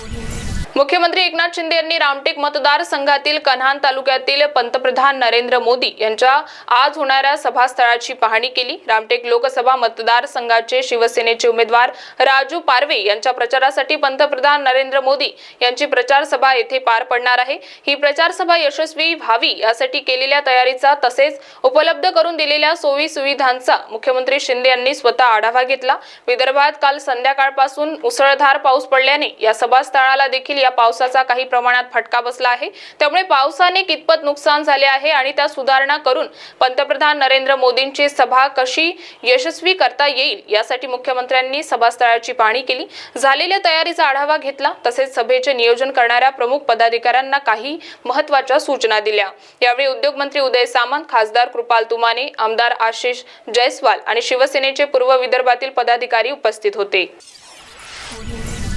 Audio मुख्यमंत्री एकनाथ शिंदे यांनी रामटेक मतदारसंघातील कन्हान तालुक्यातील पंतप्रधान नरेंद्र मोदी यांच्या आज होणाऱ्या सभास्थळाची पाहणी केली. रामटेक लोकसभा मतदारसंघाचे शिवसेनेचे उमेदवार राजू पारवे यांच्या प्रचारासाठी पंतप्रधान नरेंद्र मोदी यांची प्रचार सभा येथे पार पडणार आहे. ही प्रचार सभा यशस्वी व्हावी यासाठी केलेल्या तयारीचा तसेच उपलब्ध करून दिलेल्या सोयी सुविधांचा मुख्यमंत्री शिंदे यांनी स्वतः आढावा घेतला. विदर्भात काल संध्याकाळपासून मुसळधार पाऊस पडल्याने या सभास्थळाला देखील या पावसाचा काही प्रमाणात फटका बसला आहे. त्यामुळे पावसाने कितपत नुकसान झाले आहे आणि त्या सुधारणा करून पंतप्रधान नरेंद्र मोदींची सभा कशी यशस्वी करता येईल यासाठी मुख्यमंत्र्यांनी सभास्थळाची पाहणी केली. झालेल्या तयारीचा आढावा घेतला. तसेच सभेचे नियोजन करणाऱ्या प्रमुख पदाधिकाऱ्यांना काही महत्त्वाच्या सूचना दिल्या. यावेळी उद्योगमंत्री उदय सामंत खासदार कृपाल तुमाने आमदार आशिष जयस्वाल आणि शिवसेनेचे पूर्व विदर्भातील पदाधिकारी उपस्थित होते.